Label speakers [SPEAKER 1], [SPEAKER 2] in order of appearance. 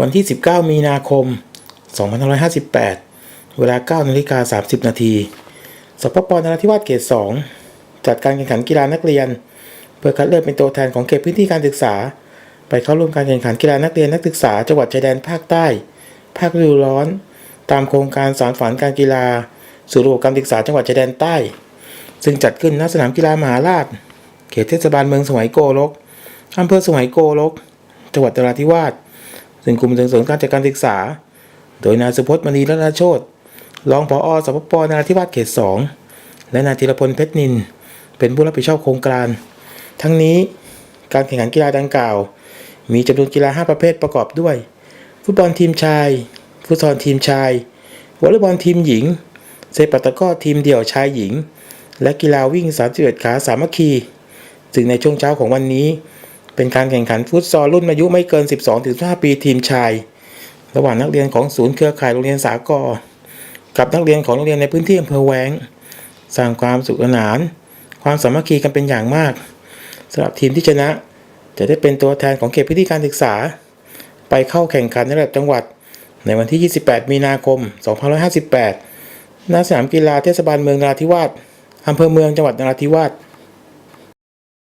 [SPEAKER 1] วันที่ 19 มีนาคม 2558 เวลา9นาฬิกา30 นาทีสปปนราธิวาสเขต2จัดการแข่งขันกีฬานักเรียน เพื่อคัดเลือกเป็นตัวแทนของเขตพื้นที่การศึกษา ไปเข้าร่วมการแข่งขันกีฬานักเรียนนักศึกษาจังหวัดชายแดนภาคใต้ ภาคฤดูร้อน ตามโครงการสารฝันการกีฬา สู่ระบบการศึกษาจังหวัดชายแดนใต้ ซึ่งจัดขึ้นณสนามกีฬามหาราช เขตเทศบาลเมืองสมัยโกลกอำเภอสมัยโกลก จังหวัดนราธิวาส ซึ่งกลุ่มส่งเสริมการจัดการศึกษา โดยนายสุพจน์มณีรัตนโชตรองผอสปปนราธิวาสเขต 2 และนายธีรพลเพชรนิน เป็นผู้รับผิดชอบโครงการ ทั้งนี้การแข่งขันกีฬาดังกล่าว มีจำนวนกีฬา 5 ประเภทประกอบด้วย ฟุตบอลทีมชาย ฟุตซอลทีมชายวอลเลย์บอลทีมหญิง เซปัตะก้อทีมเดี่ยวชายหญิง และกีฬาวิ่ง 31 ขาสามัคคี ซึ่งในช่วงเช้าของวันนี้ เป็นการแข่งขันฟุตซอลรุ่นอายุไม่เกิน 12-15 ปีทีมชาย ระหว่างนักเรียนของศูนย์เครือข่ายโรงเรียนสากรกับนักเรียนของโรงเรียนในพื้นที่อำเภอแวงสร้างความสุขสนาน ความสามัคคีกันเป็นอย่างมากสำหรับทีมที่ชนะ จะได้เป็นตัวแทนของเขตพื้นที่การศึกษา ไปเข้าแข่งขันในระดับจังหวัด ในวันที่ 28 มีนาคม 2558ณสนามกีฬาเทศบาลเมืองนราธิวาสอำเภอเมืองจังหวัดนราธิวาส